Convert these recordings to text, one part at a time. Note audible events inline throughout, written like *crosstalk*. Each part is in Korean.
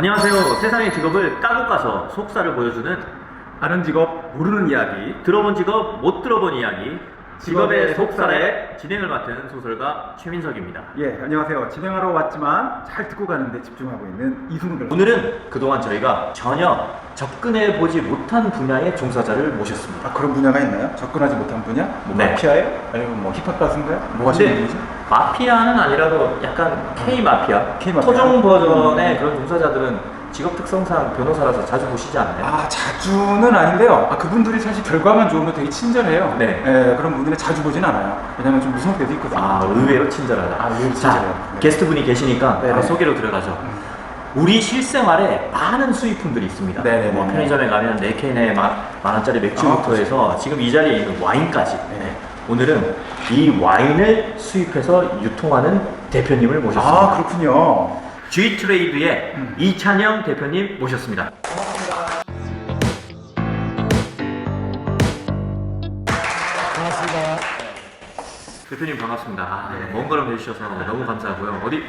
안녕하세요. 세상의 직업을 까고 까서 속살을 보여주는 아는 직업 모르는 이야기 들어본 직업 못 들어본 이야기 직업의 속살의 진행을 맡은 소설가 최민석입니다. 예 안녕하세요 진행하러 왔지만 잘 듣고 가는데 집중하고 있는 이승훈 오늘은 그동안 저희가 전혀 접근해 보지 못한 분야의 종사자를 모셨습니다. 아 그런 분야가 있나요? 접근하지 못한 분야? 뭐 네. 마피아예요? 아니면 뭐 힙합 가수인가요? 뭐 하시는 근데 분이죠? 마피아는 아니라도 약간 K 마피아, K 마피아. 토종 버전의 그런 종사자들은 직업 특성상 변호사라서 자주 보시지 않나요? 아 자주는 아닌데요 아 그분들이 사실 결과만 좋으면 되게 친절해요 네. 예, 그런 분들은 자주 보진 않아요 왜냐면 좀 무서울 때도 있거든요 아 의외로 친절하다. 아, 의외로 자, 친절해요. 네. 게스트 분이 계시니까 네네. 바로 소개로 들어가죠. 우리 실생활에 많은 수입품들이 있습니다. 네네네. 뭐 편의점에 가면 네 캔에 만, 만 원짜리 맥주부터 아, 해서 지금 이 자리에 있는 와인까지. 네. 오늘은 이 와인을 수입해서 유통하는 대표님을 모셨습니다. 아 그렇군요 G 트레이드의 음. 이찬영 대표님 모셨습니다. 반갑습니다. 대표님 반갑습니다. 아, 네. 먼 걸음 해주셔서 너무 감사하고요. 어디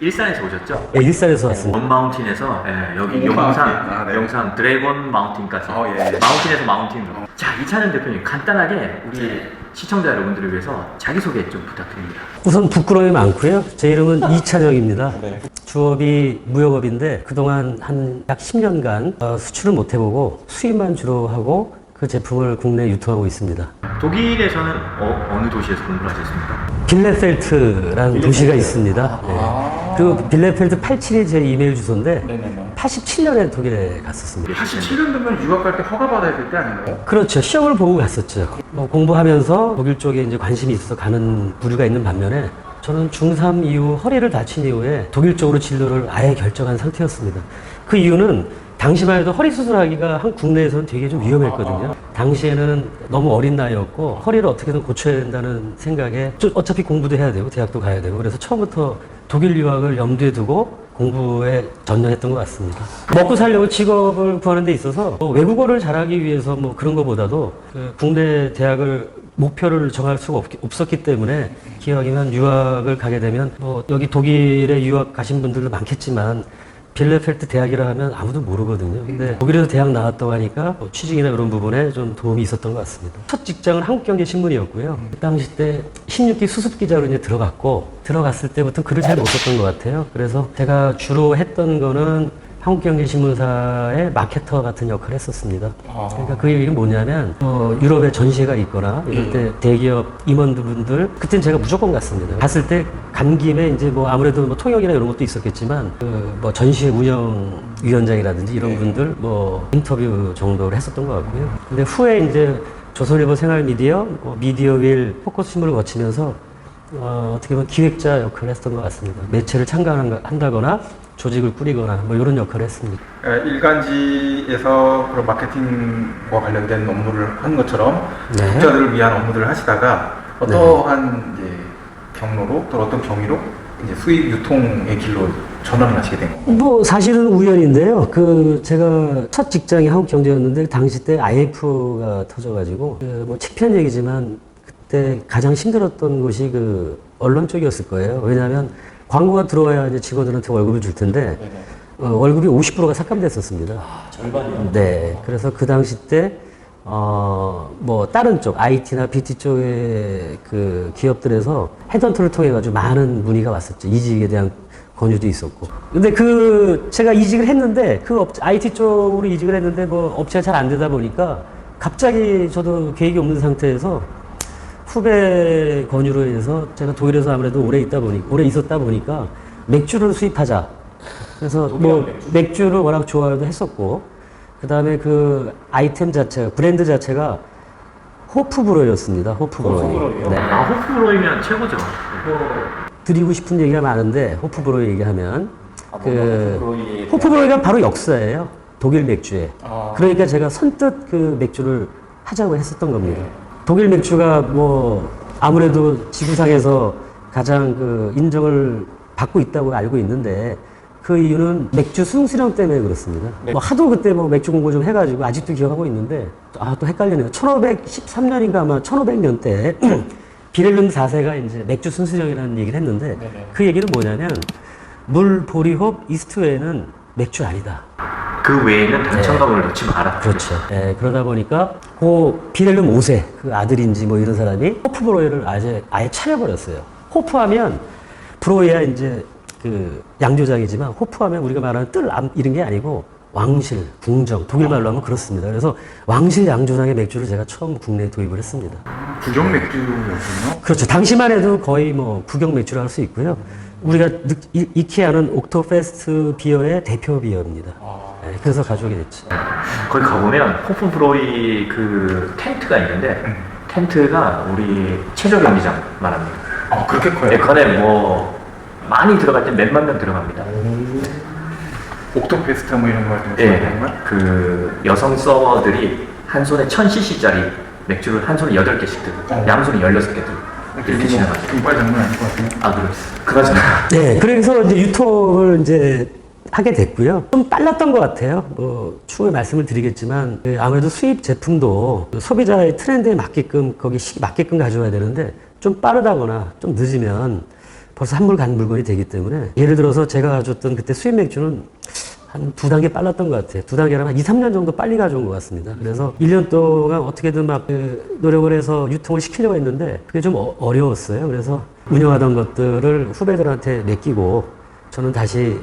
일산에서 오셨죠? 네, 일산에서 왔습니다. 원 마운틴에서 예, 여기 오, 용산. 아, 네. 용산 드래곤 마운틴까지. 어, 예. 마운틴에서 마운틴으로. 자, 이찬현 대표님 간단하게 우리 네. 시청자 여러분들을 위해서 자기 소개 좀 부탁드립니다. 우선 부끄러움이 많고요. 제 이름은 *laughs* 이찬혁입니다. 네. 주업이 무역업인데 그동안 한 약 10년간 어, 수출을 못 해보고 수입만 주로 하고 그 제품을 국내에 유통하고 있습니다. 독일에서는 어, 느 도시에서 공부를 하셨습니까? 빌레펠트라는 도시가 있습니다. 네. 아. 그 빌레펠트 87이 제 이메일 주소인데 네네네 87년에 독일에 갔었습니다. 87년 되면 유학 갈 때 허가 받아야 될 때 아닌가요? 그렇죠. 시험을 보고 갔었죠. 뭐 공부하면서 독일 쪽에 이제 관심이 있어서 가는 부류가 있는 반면에 저는 중3 이후 허리를 다친 이후에 독일 쪽으로 진로를 아예 결정한 상태였습니다. 그 이유는 당시만 해도 허리 수술하기가 한 국내에서는 되게 좀 위험했거든요. 당시에는 너무 어린 나이였고 허리를 어떻게든 고쳐야 된다는 생각에 좀 어차피 공부도 해야 되고 대학도 가야 되고 그래서 처음부터 독일 유학을 염두에 두고 공부에 전념했던 것 같습니다. 먹고 살려고 직업을 구하는 데 있어서 뭐 외국어를 잘하기 위해서 뭐 그런 것보다도 그 국내 대학을 목표를 정할 수가 없, 없었기 때문에 기왕이면 유학을 가게 되면 뭐 여기 독일에 유학 가신 분들도 많겠지만 빌레펠트 대학이라 하면 아무도 모르거든요. 근데 독일에서 대학 나왔다고 하니까 뭐 취직이나 그런 부분에 좀 도움이 있었던 것 같습니다. 첫 직장은 한국경제 신문이었고요. 그 당시 때 16기 수습 기자로 이제 들어갔고 들어갔을 때부터 글을 잘 못 썼던 것 같아요. 그래서 제가 주로 했던 거는 한국경제신문사의 마케터 같은 역할을 했었습니다. 그러니까 그 얘기는 뭐냐면 어, 유럽에 전시회가 있거나 이럴 때 대기업 임원분들 그땐 제가 무조건 갔습니다. 갔을 때 간 김에 이제 뭐 아무래도 뭐 통역이나 이런 것도 있었겠지만 그 뭐 전시회 운영 위원장이라든지 이런 분들 뭐 인터뷰 정도를 했었던 것 같고요. 근데 후에 이제 조선일보 생활미디어, 뭐 미디어윌 포커스 신문을 거치면서 어, 어떻게 보면 기획자 역할을 했던 것 같습니다. 매체를 참가한다거나 조직을 꾸리거나 뭐 이런 역할을 했습니다. 에, 일간지에서 그런 마케팅과 관련된 업무를 한 것처럼 네. 독자들을 위한 업무들을 하시다가 어떠한 이제 경로로 또 어떤 경위로 이제 수입 유통의 길로 전환을 하시게 된 거예요. 뭐 사실은 우연인데요. 그 제가 첫 직장이 한국경제였는데 당시 때 IMF가 터져가지고 그뭐 창피한 얘기지만 그때 가장 힘들었던 곳이 그 언론 쪽이었을 거예요. 왜냐하면 광고가 들어와야 이제 직원들한테 월급을 줄 텐데 어, 월급이 50%가 삭감됐었습니다. 절반이요? 네. 그래서 그 당시 때 어, 뭐, 다른 쪽, IT나 BT 쪽의 그 기업들에서 헤드헌터를 통해가지고 많은 문의가 왔었죠. 이직에 대한 권유도 있었고. 근데 그, 제가 이직을 했는데, 그 업, IT 쪽으로 이직을 했는데, 뭐, 업체가 잘 안 되다 보니까, 갑자기 저도 계획이 없는 상태에서 후배 권유로 인해서 제가 독일에서 아무래도 오래 있다 보니, 오래 있었다 보니까, 맥주를 수입하자. 그래서 뭐, 맥주 를 워낙 좋아도 했었고, 그 다음에 그 아이템 자체가, 브랜드 자체가 호프브로였습니다. 호프브로이. 네. 아, 호프로이면 최고죠. 드리고 싶은 얘기가 많은데, 호프브로이 얘기하면. 그, 호프로이 호프브로이가 바로 역사예요. 독일 맥주에. 아. 그러니까 제가 선뜻 그 맥주를 하자고 했었던 겁니다. 독일 맥주가 뭐, 아무래도 지구상에서 가장 그 인정을 받고 있다고 알고 있는데, 그 이유는 맥주 수용수량 때문에 그렇습니다. 뭐 하도 그때 뭐 맥주 공부 좀 해가지고 아직도 기억하고 있는데, 아, 또 헷갈리네요. 1513년인가 아마 1500년 때, *clears throat* 비렐름 4세가 이제 맥주 순수령이라는 얘기를 했는데, 그 얘기는 뭐냐면, 물, 보리홉, 이스트웨이는 맥주 아니다. 그 외에는 다른 네. 첨가물을 넣지 마라. 그렇죠. 예, 그러다 보니까 그 비렐름 5세 그 아들인지 뭐 이런 사람이 호프 브로이를 아예 아예 차려버렸어요. 호프하면 브로이야 이제 그 양조장이지만 호프하면 우리가 말하는 뜰암 이런 게 아니고 왕실, 궁정, 독일 말로 하면 그렇습니다. 그래서 왕실 양조장의 맥주를 제가 처음 국내에 도입을 했습니다. 구경 맥주였군요. 그렇죠. 당시만 해도 거의 뭐 국영 맥주라 할 수 있고요. 우리가 느- 이- 익히하는 옥토페스트 비어의 대표 비어입니다. 예, 그래서 가져오게 됐죠. 거기 가보면 호프브로이 그 텐트가 있는데 텐트가 우리 최저 경기장 말합니다. 아 그렇게 커요? 예컨에 뭐 많이 들어갈 때 몇만 명 들어갑니다. 옥토페스트 뭐 이런 거 같은 거 예, 거야? 그 여성 서버들이 한 손에 1000cc짜리 맥주를 한 손에 8개씩 들고 어. 양손에 16개 들고 이렇게. 이빨 장난 아닐 것 같아요. 아, 그렇 그나저나. 네, 그래서 이제 유통을 이제 하게 됐고요. 좀 빨랐던 것 같아요. 뭐 추후에 말씀을 드리겠지만 그 아무래도 수입 제품도 그 소비자의 트렌드에 맞게끔 거기 시기 맞게끔 가져와야 되는데 좀 빠르다거나 좀 늦으면 벌써 한물 간 물건이 되기 때문에 예를 들어서 제가 가져왔던 그때 수입 맥주는 한 두 단계 빨랐던 것 같아요. 두 단계라면 한 2, 3년 정도 빨리 가져온 것 같습니다. 그래서 1년 동안 어떻게든 막 그 노력을 해서 유통을 시키려고 했는데 그게 좀 어- 어려웠어요. 그래서 운영하던 것들을 후배들한테 맡기고 저는 다시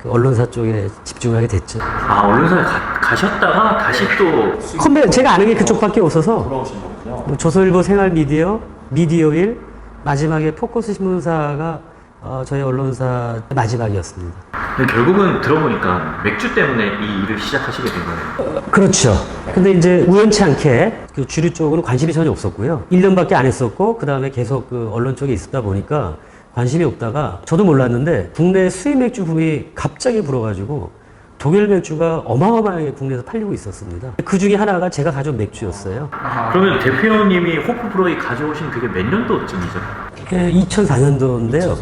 그 언론사 쪽에 집중하게 됐죠. 아, 언론사에 가, 가셨다가 다시 또 컴백 제가 아는 게 그쪽밖에 없어서 돌아오신 거군요. 뭐 조선일보 생활미디어, 미디어일, 마지막에 포커스 신문사가 어, 저희 언론사 마지막이었습니다. 근데 결국은 들어보니까 맥주 때문에 이 일을 시작하시게 된 거네요. 그렇죠. 근데 이제 우연치 않게 그 주류 쪽으로 관심이 전혀 없었고요. 1년밖에 안 했었고, 그 다음에 계속 그 언론 쪽에 있었다 보니까 관심이 없다가 저도 몰랐는데 국내 수입 맥주 붐이 갑자기 불어가지고 독일 맥주가 어마어마하게 국내에서 팔리고 있었습니다. 그 중에 하나가 제가 가져온 맥주였어요. 그러면 대표님이 호프브로이 가져오신 그게 몇 년도쯤이죠? 그게 2004년도인데요.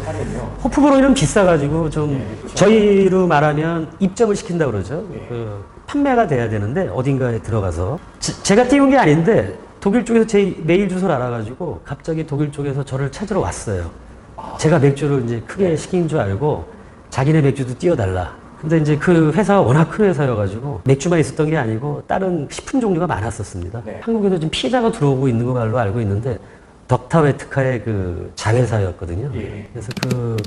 호프브로이는 비싸가지고 좀 저희로 말하면 입점을 시킨다 그러죠. 그 판매가 돼야 되는데 어딘가에 들어가서 제- 제가 띄운 게 아닌데 독일 쪽에서 제 메일 주소를 알아가지고 갑자기 독일 쪽에서 저를 찾으러 왔어요. 제가 맥주를 이제 크게 시킨 줄 알고 자기네 맥주도 띄워달라. 근데 이제 그 회사가 워낙 큰 회사여가지고 맥주만 있었던 게 아니고 다른 식품 종류가 많았었습니다. 한국에도 지금 피자가 들어오고 있는 걸로 알고 있는데 덕타웨트카의 그 자회사였거든요. 그래서 그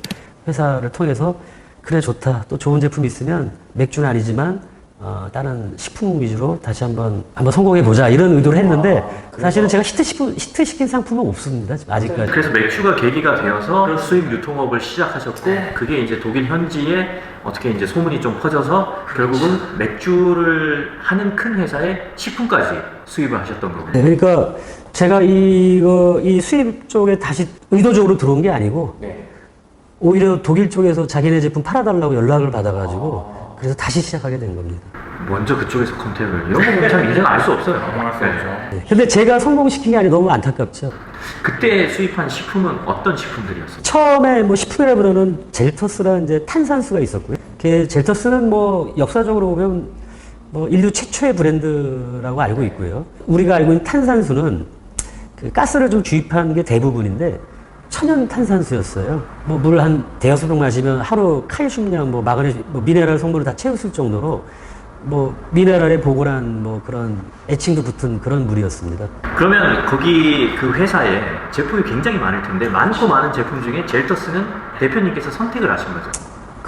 회사를 통해서 그래 좋다. 또 좋은 제품 있으면 맥주는 아니지만 어, 다른 식품 위주로 다시 한번 한번 성공해 보자 이런 의도를 했는데 사실은 제가 히트 시킨 히트 시킨 상품은 없습니다 아직까지. 그래서 맥주가 계기가 되어서 수입 유통업을 시작하셨고 그게 이제 독일 현지에 어떻게 이제 소문이 좀 퍼져서 결국은 맥주를 하는 큰 회사에 식품까지 수입을 하셨던 거고. 네, 그러니까 제가 이거 이 수입 쪽에 다시 의도적으로 들어온 게 아니고 오히려 독일 쪽에서 자기네 제품 팔아달라고 연락을 받아가지고 그래서 다시 시작하게 된 겁니다. 먼저 그쪽에서 컨택을 이런 거 보면 참 인생 알 수 없어요. 넘어갈 수 네. 없죠. 네. 근데 제가 성공시킨 게 아니 너무 안타깝죠. 그때 수입한 식품은 어떤 식품들이었어요? 처음에 뭐 식품이라 부르는 젤터스라는 이제 탄산수가 있었고요. 그 젤터스는 뭐 역사적으로 보면 뭐 인류 최초의 브랜드라고 알고 있고요. 우리가 알고 있는 탄산수는 그 가스를 좀 주입한 게 대부분인데 천연 탄산수였어요. 뭐 물 한 대여섯 병 마시면 하루 칼슘량, 뭐 마그네슘, 뭐 미네랄 성분을 다 채웠을 정도로 뭐 미네랄에 보고란 뭐 그런 애칭도 붙은 그런 물이었습니다. 그러면 거기 그 회사에 제품이 굉장히 많을 텐데 많고 많은 제품 중에 젤터스는 대표님께서 선택을 하신 거죠.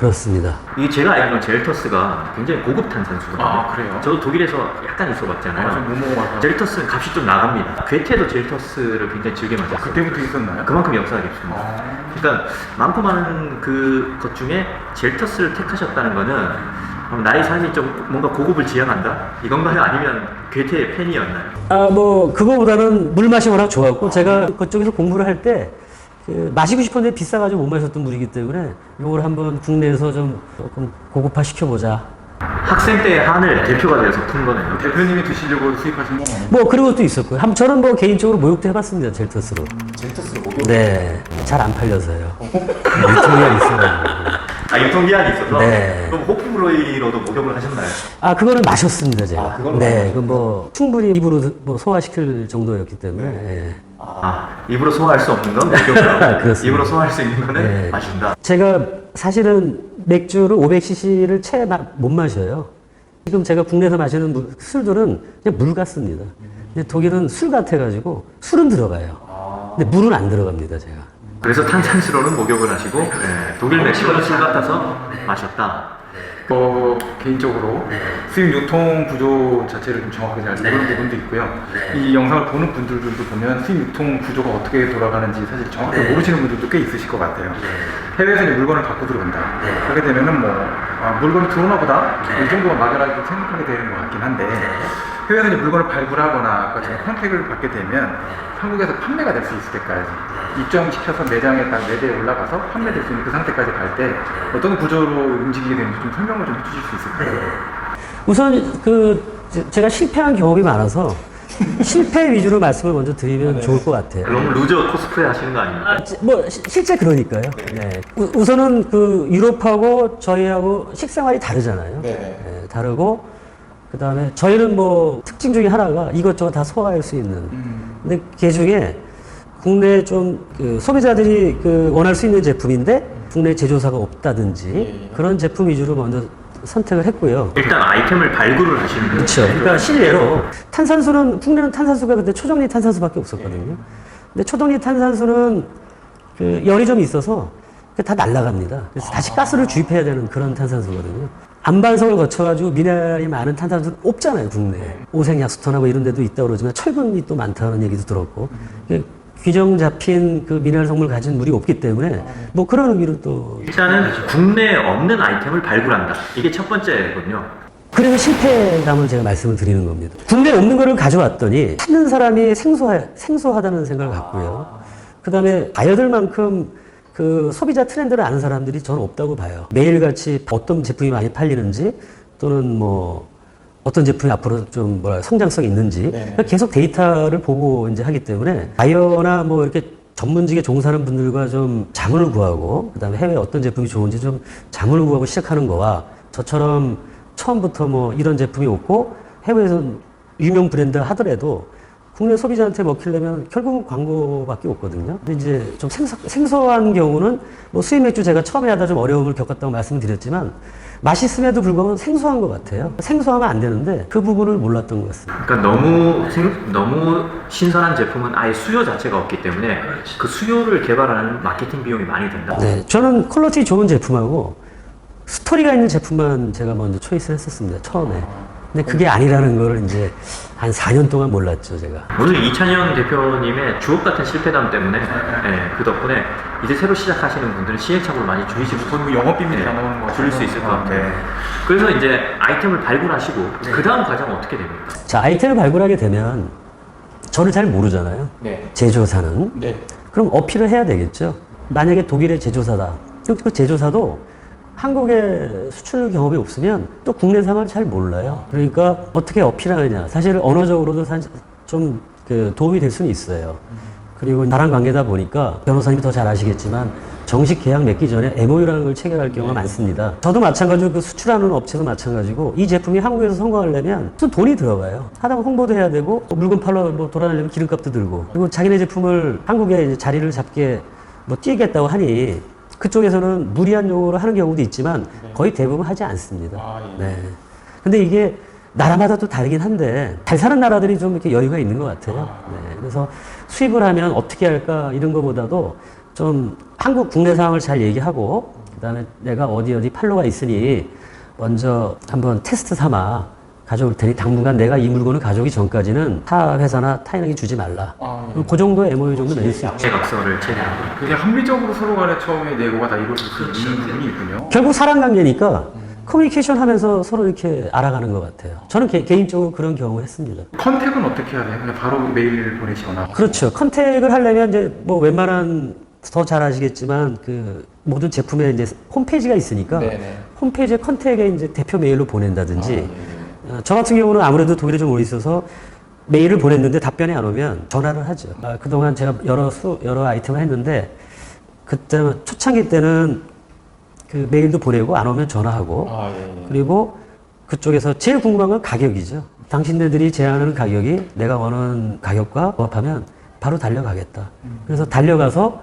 그렇습니다. 이 제가 알기로는 젤터스가 굉장히 고급 탄산수거든요. 아, 그래요? 저도 독일에서 약간 있어봤잖아요. 아, 좀못 먹어봐서. 젤터스는 값이 좀 나갑니다. 괴테도 젤터스를 굉장히 즐겨 마셨어요. 그때부터 있었나요? 그만큼 역사가 깊습니다. 아. 그러니까 많고 많은 그것 중에 젤터스를 택하셨다는 거는 나의 삶이 좀 뭔가 고급을 지향한다? 이건가요? 아니면 괴테의 팬이었나요? 아, 뭐, 그거보다는 물 맛이 워낙 좋았고, 제가 그쪽에서 공부를 할 때, 그 마시고 싶었는데 비싸가지고 못 마셨던 물이기 때문에, 이걸 한번 국내에서 좀 조금 고급화 시켜보자. 학생 때 한을 대표가 되어서 푼 거네요. 대표님이 드시려고 수입하신 건 아니에요? 뭐, 그런 것도 있었고요. 한, 저는 뭐 개인적으로 모욕도 해봤습니다, 젤터스로. 젤터스로 목욕? 네. 잘 안 팔려서요. 유통기한 있어가지고. 아 유통기한이 있어서? 네. 그럼 호프브로이로도 목욕을 하셨나요? 아, 그거는 마셨습니다, 제가. 아, 그걸로 네. 그 뭐, 충분히 입으로 뭐 소화시킬 정도였기 때문에. 예. 아 입으로 소화할 수 없는 건 목욕을 하고 *laughs* 그렇습니다. 입으로 소화할 수 있는 거는 네. 마신다. 제가 사실은 맥주를 500cc를 채 못 마셔요. 지금 제가 국내에서 마시는 물- 술들은 그냥 물 같습니다. 근데 독일은 술 같아가지고 술은 들어가요. 근데 물은 안 들어갑니다, 제가. 그래서 탄산수로는 목욕을 하시고 네, 독일 맥주는 술 같아서 마셨다. 어, 개인적으로 수입 유통 구조 자체를 좀 정확하게 잘 모르는 부분도 있고요. 이 영상을 보는 분들도 보면 수입 유통 구조가 어떻게 돌아가는지 사실 정확하게 모르시는 분들도 꽤 있으실 것 같아요. 해외에서 이제 물건을 갖고 들어온다. 그렇게 되면은 뭐 아, 물건이 들어오나 보다? 이 정도가 막연하게 생각하게 되는 것 같긴 한데 해외에서 물건을 발굴하거나 제가 컨택을 받게 되면 한국에서 판매가 될 수 있을 때까지 입점시켜서 매장에 딱 매대에 올라가서 판매될 수 있는 그 상태까지 갈 때 어떤 구조로 움직이게 되는지 좀 설명을 좀 해주실 수 있을까요? 우선 그 제- 제가 실패한 경험이 많아서 실패 위주로 말씀을 먼저 드리면 좋을 것 같아요. 너무 루저 코스프레 하시는 거 아닙니까? 아, 지- 뭐 시- 실제 그러니까요. 네. 우, 선은그 유럽하고 저희하고 식생활이 다르잖아요. 네, 다르고 그 다음에 저희는 뭐 특징 중에 하나가 이것저것 다 소화할 수 있는. 음. 근데 그 중에 국내 좀 그 소비자들이 그 원할 수 있는 제품인데 국내 제조사가 없다든지 예. 그런 제품 위주로 먼저 선택을 했고요. 일단 아이템을 발굴을 하시는 거예요. 그렇죠. 그러니까 실례로 탄산수는 국내는 탄산수가 그때 초정리 탄산수밖에 없었거든요. 근데 초정리 탄산수는 그 열이 좀 있어서 다 날아갑니다. 그래서 다시 가스를 주입해야 되는 그런 탄산수거든요. 안반성을 거쳐가지고 미네랄이 많은 탄산수는 없잖아요, 국내에. 오색약수터나 뭐 이런 데도 있다고 그러지만 철분이 또 많다는 얘기도 들었고. 그 규정 잡힌 그 미네랄 성분을 가진 물이 없기 때문에 뭐 그런 의미로 또 일단은 국내에 없는 아이템을 발굴한다. 이게 첫 번째거든요. 그래서 실패감을 제가 말씀을 드리는 겁니다. 국내에 없는 거를 가져왔더니 찾는 사람이 생소하, 생소하다는 생각을 갖고요. 그 다음에 아여들만큼 그 소비자 트렌드를 아는 사람들이 저는 없다고 봐요. 매일같이 어떤 제품이 많이 팔리는지 또는 뭐 어떤 제품이 앞으로 좀 뭐라 성장성이 있는지 그러니까 계속 데이터를 보고 이제 하기 때문에 바이어나 뭐 이렇게 전문직에 종사하는 분들과 좀 자문을 구하고 그다음에 해외 어떤 제품이 좋은지 좀 자문을 구하고 시작하는 거와 저처럼 처음부터 뭐 이런 제품이 없고 해외에서 유명 브랜드 하더라도 국내 소비자한테 먹히려면 결국은 광고밖에 없거든요. 근데 이제 좀 생소, 생소 한 경우는 뭐 수입 맥주 제가 처음에 하다 좀 어려움을 겪었다고 말씀드렸지만 맛있음에도 불구하고 생소한 것 같아요. 생소하면 안 되는데 그 부분을 몰랐던 것 같습니다. 그러니까 너무 생, 너무 신선한 제품은 아예 수요 자체가 없기 때문에 그 수요를 개발하는 마케팅 비용이 많이 든다. 네, 저는 퀄리티 좋은 제품하고 스토리가 있는 제품만 제가 먼저 초이스를 했었습니다. 처음에. 근데 그게 아니라는 걸 이제 한 4년 동안 몰랐죠, 제가. 오늘 이찬영 대표님의 주옥 같은 실패담 때문에 예, 그 덕분에 이제 새로 시작하시는 분들은 시행착오를 많이 줄이시고 거의 뭐 영업 비밀이 네, 다 나오는 거 줄일 수 있을 것 같아요. 네. 그래서 이제 아이템을 발굴하시고 그 다음 과정 어떻게 됩니까? 자, 아이템을 발굴하게 되면 저를 잘 모르잖아요. 네. 제조사는. 네. 그럼 어필을 해야 되겠죠. 만약에 독일의 제조사다. 그럼 그 제조사도 한국에 수출 경험이 없으면 또 국내 상황을 잘 몰라요. 그러니까 어떻게 어필하느냐. 사실 언어적으로도 좀그 도움이 될 수는 있어요. 그리고 나랑 관계다 보니까 변호사님이 더 잘 아시겠지만 정식 계약 맺기 전에 MOU라는 걸 체결할 경우가 많습니다. 저도 마찬가지로 그 수출하는 업체도 마찬가지고 이 제품이 한국에서 성공하려면 무슨 돈이 들어가요. 하다 보면 홍보도 해야 되고 또 물건 팔러 뭐 돌아다니려면 기름값도 들고 그리고 자기네 제품을 한국에 자리를 잡게 뭐 뛰겠다고 하니 그쪽에서는 무리한 요구를 하는 경우도 있지만 거의 대부분 하지 않습니다. 아, 예. 네. 근데 이게 나라마다 또 다르긴 한데 잘 사는 나라들이 좀 이렇게 여유가 있는 것 같아요. 네. 그래서 수입을 하면 어떻게 할까 이런 것보다도 좀 한국 국내 상황을 잘 얘기하고 그다음에 내가 어디 어디 팔로가 있으니 먼저 한번 테스트 삼아 가져올 테니 당분간 내가 이 물건을 가져오기 전까지는 타 회사나 타인에게 주지 말라. 아, 예. 그 정도 MOU 정도 낼 수 있죠. 제각서를 체결하고 그게 합리적으로 서로 간에 처음에 내고가 다 이루어질 수 있는 부분이 있군요. 결국 사람 관계니까 커뮤니케이션 하면서 서로 이렇게 알아가는 것 같아요. 저는 개, 개인적으로 그런 경험을 했습니다. 컨택은 어떻게 해야 돼요? 그냥 바로 메일 보내시거나. 그렇죠. 컨택을 하려면 이제 뭐 웬만한 더 잘 아시겠지만 그 모든 제품에 이제 홈페이지가 있으니까 네네. 홈페이지에 컨택에 이제 대표 메일로 보낸다든지 아, 예. 어, 저 같은 경우는 아무래도 독일에 좀 오래 있어서 메일을 보냈는데 답변이 안 오면 전화를 하죠. 아, 그동안 제가 여러 수, 여러 아이템을 했는데 그때 초창기 때는 그 메일도 보내고 안 오면 전화하고 아, 예, 예. 그리고 그쪽에서 제일 궁금한 건 가격이죠. 당신네들이 제안하는 가격이 내가 원하는 가격과 부합하면 바로 달려가겠다. 그래서 달려가서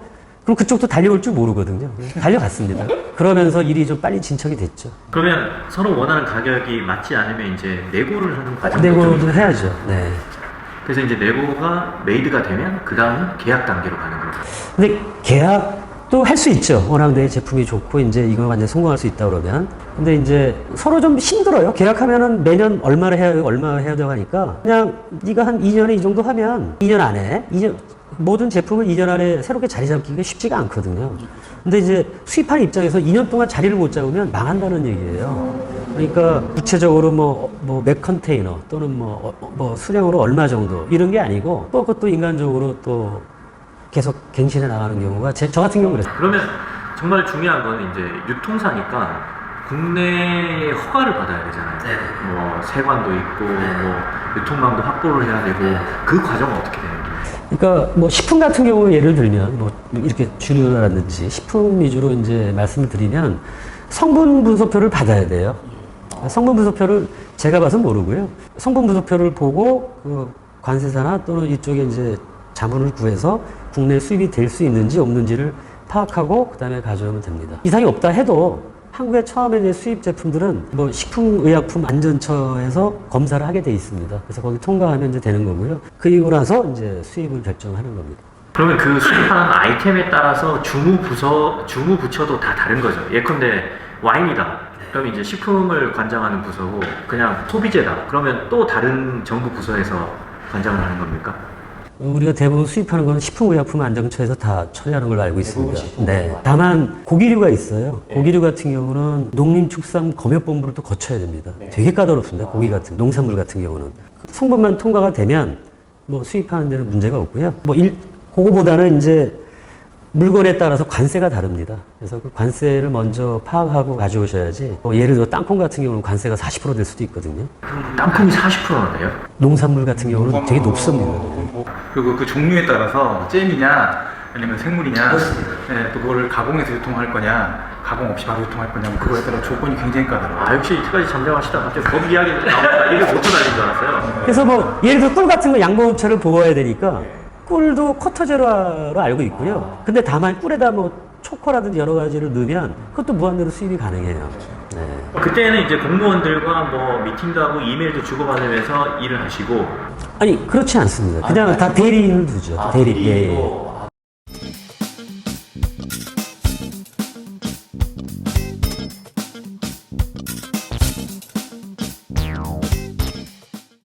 그럼 그쪽도 달려올 줄 모르거든요. 달려갔습니다. 그러면서 일이 좀 빨리 진척이 됐죠. 그러면 서로 원하는 가격이 맞지 않으면 이제 내고를 하는 과정이 내고도 좀 해야죠. 네. 그래서 이제 내고가 메이드가 되면 그 다음은 계약 단계로 가는 거죠. 근데 계약도 할 수 있죠. 워낙 내 제품이 좋고 이제 이거 완전 성공할 수 있다 그러면. 근데 이제 서로 좀 힘들어요. 계약하면은 매년 얼마를 해야 얼마 해야 되고 하니까 그냥 네가 한 2년에 이 정도 하면 2년 안에 2년 모든 제품을 2년 안에 새롭게 자리 잡기가 쉽지가 않거든요. 근데 이제 수입하는 입장에서 2년 동안 자리를 못 잡으면 망한다는 얘기예요. 그러니까 구체적으로 뭐, 뭐, 몇 컨테이너 또는 뭐, 어, 뭐, 수량으로 얼마 정도 이런 게 아니고 또 그것도 인간적으로 또 계속 갱신해 나가는 경우가 제, 저 같은 경우는 그랬어요. 그러면 정말 중요한 건 이제 유통사니까 국내 허가를 받아야 되잖아요. 네. 뭐 세관도 있고 뭐 유통망도 확보를 해야 되고 그 과정은 어떻게 되는 거예요? 그러니까 뭐 식품 같은 경우 예를 들면 뭐 이렇게 주류라든지 식품 위주로 이제 말씀을 드리면 성분 분석표를 받아야 돼요. 성분 분석표를 제가 봐서 모르고요. 성분 분석표를 보고 그 관세사나 또는 이쪽에 이제 자문을 구해서 국내 수입이 될 수 있는지 없는지를 파악하고 그다음에 가져오면 됩니다. 이상이 없다 해도 한국에 처음에 이제 수입 제품들은 뭐 식품의약품 안전처에서 검사를 하게 돼 있습니다. 그래서 거기 통과하면 이제 되는 거고요. 그리고 나서 이제 수입을 결정하는 겁니다. 그러면 그 수입하는 아이템에 따라서 주무 부서 주무 부처도 다 다른 거죠. 예컨대 와인이다. 그러면 이제 식품을 관장하는 부서고 그냥 소비재다. 그러면 또 다른 정부 부서에서 관장을 하는 겁니까? 우리가 대부분 수입하는 건 식품 의약품 안정처에서 다 처리하는 걸로 알고 있습니다. 네. 다만 고기류가 있어요. 고기류 같은 경우는 농림축산 검역본부를 또 거쳐야 됩니다. 되게 까다롭습니다. 고기 같은 농산물 같은 경우는 성분만 통과가 되면 뭐 수입하는 데는 문제가 없고요. 뭐 일, 그거보다는 이제 물건에 따라서 관세가 다릅니다. 그래서 그 관세를 먼저 파악하고 가져오셔야지. 뭐 예를 들어 땅콩 같은 경우는 관세가 40%될 수도 있거든요. 땅콩이 40%나 돼요? 농산물 같은 경우는 되게 높습니다. 뭐, 그리고 그 종류에 따라서 잼이냐 아니면 생물이냐 네, 또 그거를 가공해서 유통할 거냐 가공 없이 바로 유통할 거냐 뭐 그거에 따라 조건이 굉장히 까다로워요. 아 역시 이때까지 잠잠하시다 갑자기 법 이야기 나오니까 이게 못 날린 줄 알았어요. 그래서 뭐 예를 들어 꿀 같은 거 양봉업체를 보호해야 되니까 꿀도 커터제로로 알고 있고요. 근데 다만 꿀에다 뭐 초코라든지 여러 가지를 넣으면 그것도 무한대로 수입이 가능해요. 네. 그때는 이제 공무원들과 뭐 미팅도 하고 이메일도 주고받으면서 일을 하시고 아니 그렇지 않습니다. 그냥 다 대리인을 두죠. 대리. 예, 예.